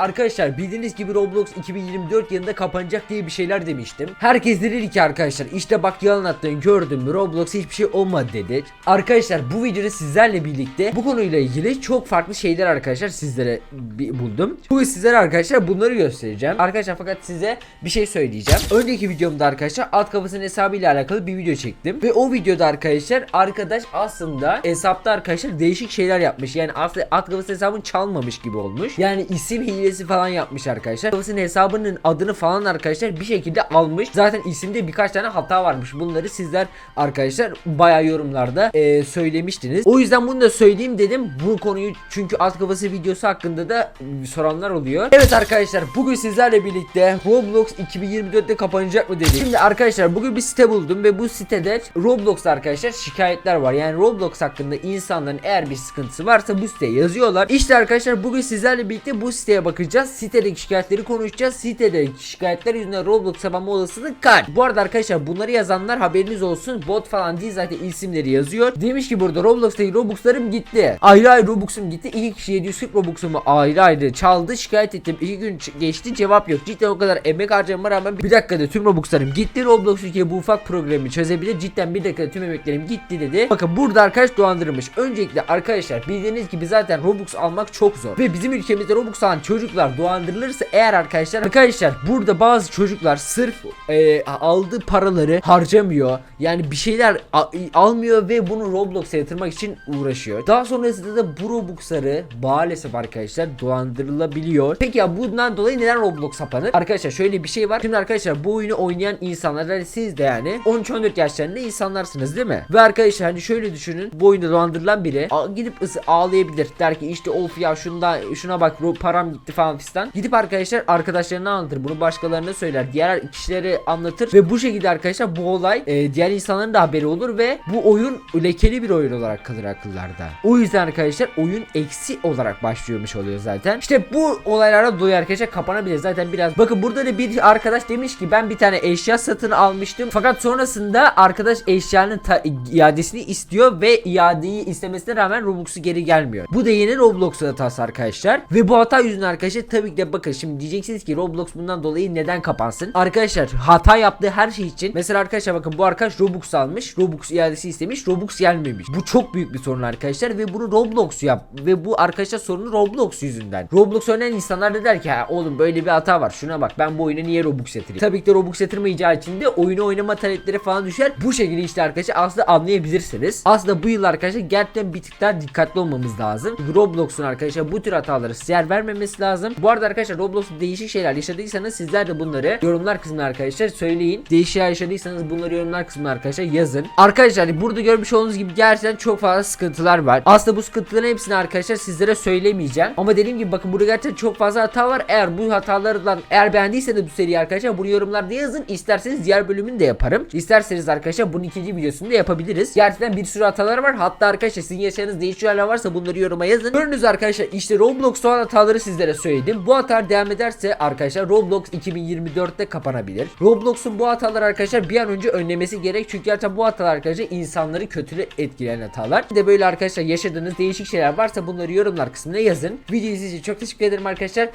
Arkadaşlar bildiğiniz gibi Roblox 2024 yılında kapanacak diye bir şeyler demiştim. Herkes dedi ki arkadaşlar işte bak yalan attın gördün mü Roblox hiçbir şey olmadı dedi. Arkadaşlar bu videoda sizlerle birlikte bu konuyla ilgili çok farklı şeyler arkadaşlar sizlere buldum. Bugün sizlere arkadaşlar bunları göstereceğim. Arkadaşlar fakat size bir şey söyleyeceğim. Önceki videomda arkadaşlar alt kafasının hesabıyla alakalı bir video çektim. Ve o videoda arkadaşlar arkadaş aslında hesapta arkadaşlar değişik şeyler yapmış. Yani aslında alt kafasının hesabını çalmamış gibi olmuş. Yani isim hilesi falan yapmış arkadaşlar. Kafasının hesabının adını falan arkadaşlar bir şekilde almış. Zaten isimde birkaç tane hata varmış. Bunları sizler arkadaşlar bayağı yorumlarda e, söylemiştiniz. O yüzden bunu da söyleyeyim dedim. Bu konuyu çünkü alt kafası videosu hakkında da e, soranlar oluyor. Evet arkadaşlar bugün sizlerle birlikte Roblox 2024'te kapanacak mı dedik. Şimdi arkadaşlar bugün bir site buldum ve bu sitede Roblox arkadaşlar şikayetler var. Yani Roblox hakkında insanların eğer bir sıkıntısı varsa bu siteye yazıyorlar. İşte arkadaşlar bugün sizlerle birlikte bu siteye bakacağız. Sitedeki şikayetleri konuşacağız. Sitedeki şikayetler yüzünden Roblox kapanma olasılığı kaç? Bu arada arkadaşlar bunları yazanlar haberiniz olsun. Bot falan değil zaten isimleri yazıyor. Demiş ki burada Roblox'taki Robux'larım gitti. Ayrı ayrı Robux'um gitti. İki kişi 740 Robux'umu ayrı ayrı çaldı. Şikayet ettim. İki gün geçti cevap yok. Cidden o kadar emek harcamama rağmen bir dakikada tüm Robux'larım gitti. Roblox ülke bu ufak problemi çözebilir. Cidden bir dakikada tüm emeklerim gitti dedi. Bakın burada arkadaş dolandırılmış. Öncelikle arkadaşlar bildiğiniz gibi zaten Robux almak çok zor. Ve bizim ülkemizde Robux alan çocuklar dolandırılırsa eğer arkadaşlar arkadaşlar burada bazı çocuklar sırf e, aldığı paraları harcamıyor. Yani bir şeyler almıyor ve bunu Roblox'a yatırmak için uğraşıyor. Daha sonrasında da bu Robux'ları maalesef arkadaşlar dolandırılabiliyor. Peki ya bundan dolayı neden Roblox kapanır? Arkadaşlar şöyle bir şey var. Şimdi arkadaşlar bu oyunu oynayan insanlar yani siz de yani 13-14 yaşlarında insanlarsınız değil mi? Ve arkadaşlar hani şöyle düşünün. Bu oyunda dolandırılan biri gidip ağlayabilir. Der ki işte of ya şunda şuna bak param gitti falan fistan. Gidip arkadaşlar arkadaşlarına anlatır. Bunu başkalarına söyler. Diğer kişilere anlatır. Ve bu şekilde arkadaşlar bu olay e, diğer insanların da haberi olur ve bu oyun lekeli bir oyun olarak kalır akıllarda. O yüzden arkadaşlar oyun eksi olarak başlıyormuş oluyor zaten. İşte bu olaylara dolayı arkadaşlar kapanabilir. Zaten biraz bakın burada da bir arkadaş demiş ki ben bir tane eşya satın almıştım. Fakat sonrasında arkadaş eşyanın iadesini istiyor ve iadeyi istemesine rağmen Robux'u geri gelmiyor. Bu da yeni Roblox'un hatası arkadaşlar. Ve bu hata yüzünden arkadaşlar tabii ki de bakın şimdi diyeceksiniz ki Roblox bundan dolayı neden kapansın? Arkadaşlar hata yaptığı her şey için mesela arkadaşlar bakın bu arkadaş Robux almış. Robux iadesi istemiş. Robux gelmemiş. Bu çok büyük bir sorun arkadaşlar ve bunu Roblox yap ve bu arkadaşlar sorunu Roblox yüzünden. Roblox oynayan insanlar da der ki oğlum böyle bir hata var. Şuna bak ben bu oyuna niye Robux yatırayım? Tabii ki de Robux yatırmayacağı için de oyunu oynama talepleri falan düşer. Bu şekilde işte arkadaşlar aslında anlayabilirsiniz. Aslında bu yıl arkadaşlar gerçekten bir tık daha dikkatli olmamız lazım. Roblox'un arkadaşlar bu tür hataları yer vermemesi lazım. Bu arada arkadaşlar Roblox'ta değişik şeyler yaşadıysanız sizler de bunları yorumlar kısmına arkadaşlar söyleyin. Değişik şeyler yaşadıysanız bunları yorumlar kısmına arkadaşlar yazın. Arkadaşlar burada görmüş olduğunuz gibi gerçekten çok fazla sıkıntılar var. Aslında bu sıkıntıların hepsini arkadaşlar sizlere söylemeyeceğim. Ama dediğim gibi bakın burada gerçekten çok fazla hata var. Eğer bu hatalardan eğer beğendiyseniz bu seriyi arkadaşlar bunu yorumlarda yazın. İsterseniz diğer bölümünü de yaparım. İsterseniz arkadaşlar bunun ikinci videosunu da yapabiliriz. Gerçekten bir sürü hatalar var. Hatta arkadaşlar sizin yaşadığınız değişik şeyler varsa bunları yoruma yazın. Gördüğünüz arkadaşlar işte Roblox olan hataları sizlere söyledim. Bu hatalar devam ederse arkadaşlar Roblox 2024'te kapanabilir. Roblox'un bu hataları arkadaşlar bir an önce önlemesi gerek. Çünkü gerçekten bu hatalar arkadaşlar insanları kötü etkileyen hatalar. Bir de böyle arkadaşlar yaşadığınız değişik şeyler varsa bunları yorumlar kısmına yazın. Video için çok teşekkür ederim arkadaşlar.